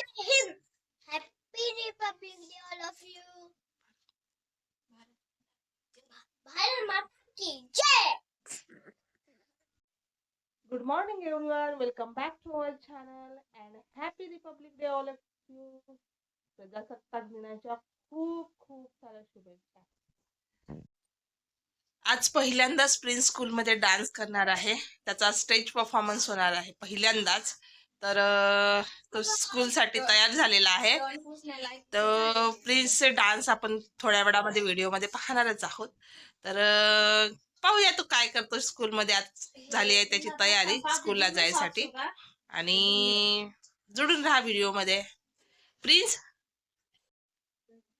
Jai Hind. Happy Republic Day, all of you. Bharat Mata की जय Good morning, everyone. Welcome back to our channel and happy Republic Day, all of you. प्रजासत्ताक दिनाच्या खूप खूप साऱ्या शुभेच्छा आज पहिल्यांदाच प्रिन्स स्कूलमध्ये डान्स करणार आहे त्याचा स्टेज परफॉर्मन्स होणार आहे पहिल्यांदाच तर तो स्कूलसाठी तयार झालेला आहे. तर प्रिन्सचे डान्स आपण थोड्या वेळामध्ये व्हिडिओमध्ये पाहणारच आहोत. तर पाहूया तो काय करतो स्कूलमध्ये? आज झाली आहे त्याची तयारी स्कूलला जायसाठी. आणि जुडून राहा व्हिडिओमध्ये. प्रिन्स?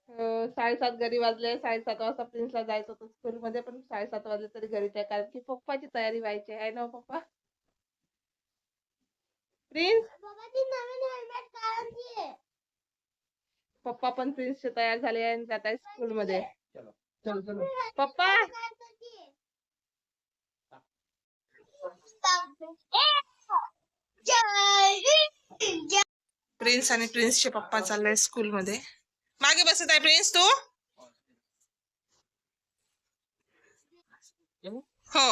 साडेसात घरी वाजले. साडेसात वाजता प्रिन्सला जायचं होतं स्कूलमध्ये पण साडेसात वाजले तरी घरीच आहे कारण की पप्पाची तयारी व्हायची आहे ना पप्पा? प्रिन्स बाबाजी नवीन हेल्मेट काढून पप्पा पण प्रिन्सचे तयार झाले आहे आणि जात आहे स्कूलमध्ये पप्पा जय हिंद जय प्रिन्स आणि प्रिन्सचे पप्पा चालले स्कूलमध्ये मागे बसत आहे प्रिन्स तू? हो.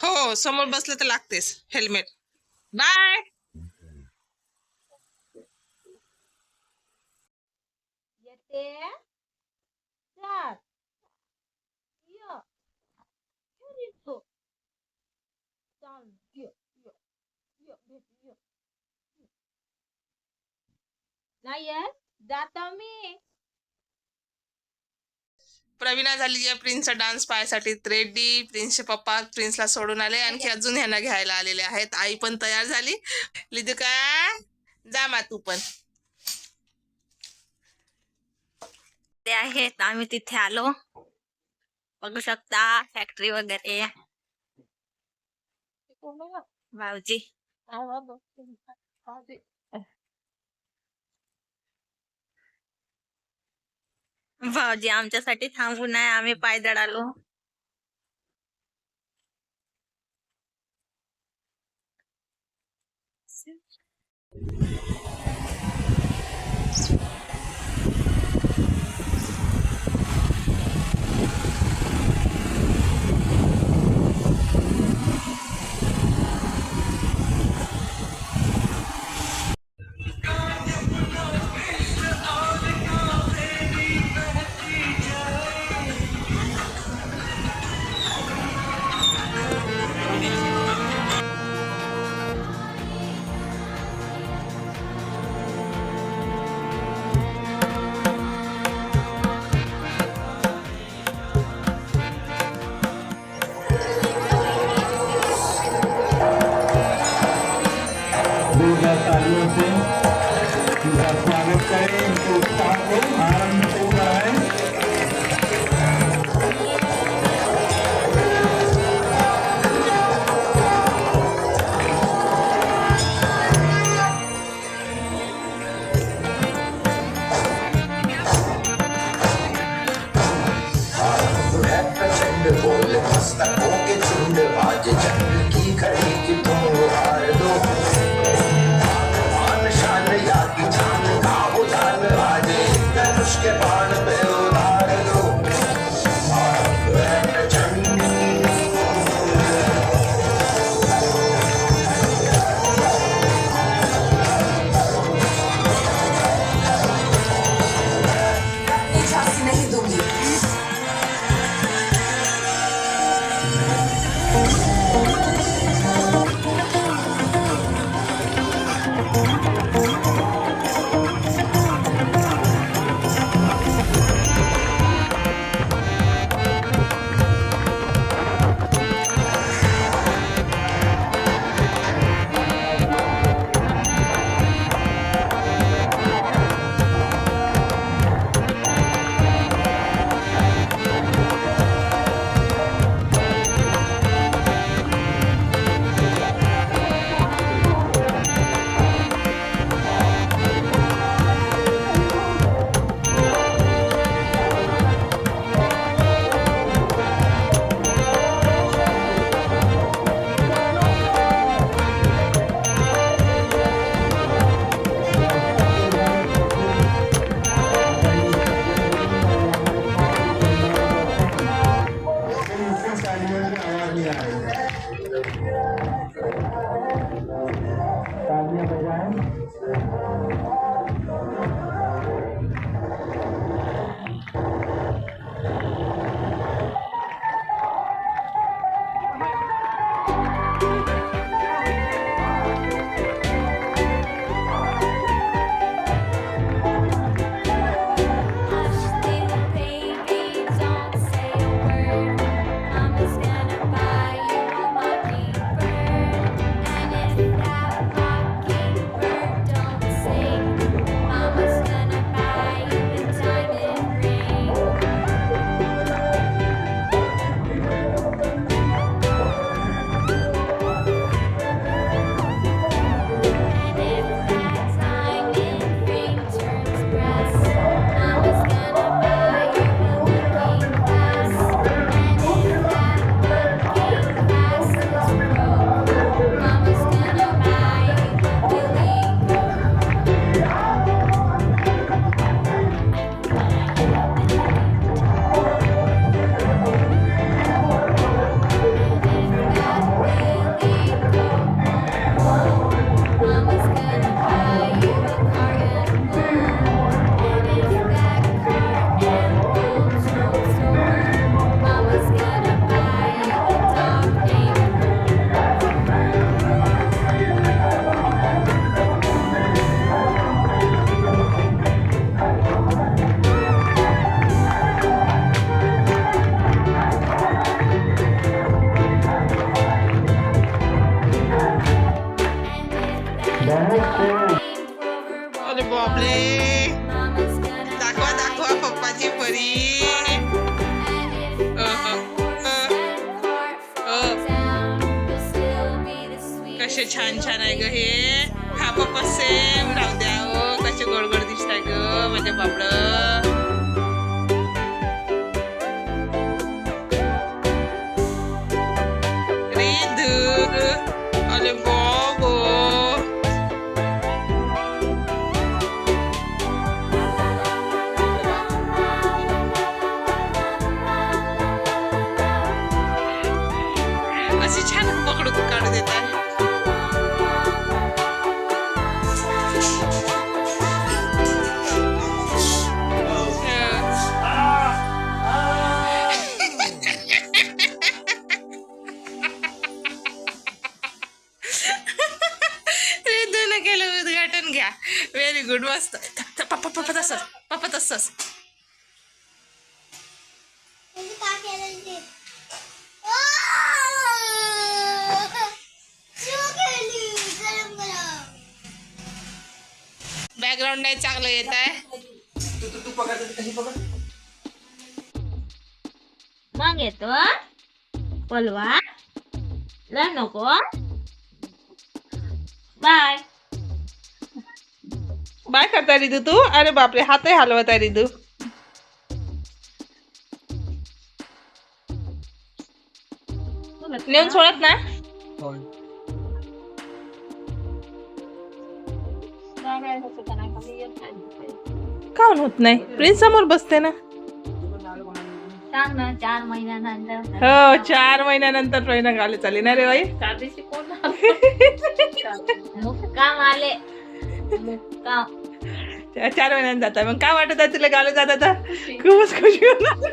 हो समोर बसलं तर लागतेस helmet Bye. Yeah. Yeah. Yeah. Yeah. Yeah. Yeah. Yes, that's me. Praveena झाली आहे प्रिन्सचा डान्स पाहायसाठी. रेडी प्रिन्सचे पप्पा प्रिन्सला सोडून आले आणखी अजून ह्यांना घ्यायला आलेले आहेत. आई पण तयार झाली. लिदू का जा मा तू पण. ते आहेत. आम्ही तिथे आलो. बघू शकता फॅक्टरी वगैरे. भाऊजी. भाऊजी आमच्यासाठी थांबू आहे आम्ही पायदळ आलो जोरदार तालियों से उनका स्वागत करें अरे बापरे दाखवा दाखवा पप्पाची परी. कसे छान छान आहे ग हे हा पप्पा सेम राहू द्या व्हेरी गुड मस्त पप्पा पप्पा तसंच पप्पा तसंच म्हणजे काय केलं ते शिव खेळली गरम गरम बॅकग्राऊंड नाही चांगलं येत आहे मग येतो पलवा ला नको बाय बाय करता रिदू तू? अरे बापरे हातही हलवत आहे रिदू. नेऊन सोडत ना काऊन होत नाही? प्रिन्स समोर बसते ना. सांग ना चार महिन्यानंतर. हो चार महिन्यानंतर ट्रेन गाले चालली ना रे बाई. मुक्काम आले? मुक्काम त्या चार महिन्यानं जाता. मग काय वाटत आहे तुला गाले जात आता खूपच खुशी होणार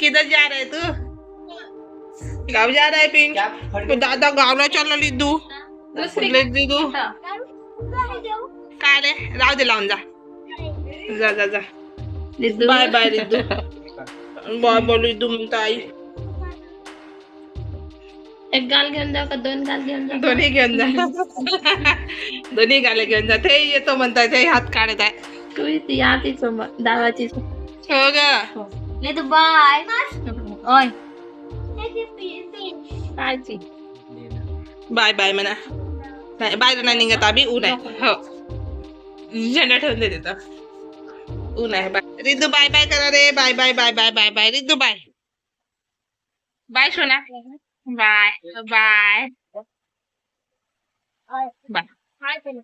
किधर जा रहे तू? गाव जा रहा है पिंच तो दादा गावला चालला लिदू. लिदू. काय रे राहू दे लावून जा. जा जा जा. Bye bye bye bye Ridu म्हणता आई एक गाल घेऊन जाऊ का दोन गाल घेऊन जाऊ दोन्ही घेऊन जा. दोन्ही गाले घेऊन जा. ते येतो म्हणताय ते हात काढत आहे. तू ती आती सोबत दावाची हो ग. ले तू बाय. ओय. कायची? बाय बाय म्हणा. नाही बाहेर नाही निघत आम्ही ऊन आहे. हो. झेंडा ठेवून दे तिथं. ऊन आहे बाय. रिद्धू बाय बाय करा रे. Bye bye bye bye bye bye. Riddhu bye. Bye सोना. बाय बाय बाय हो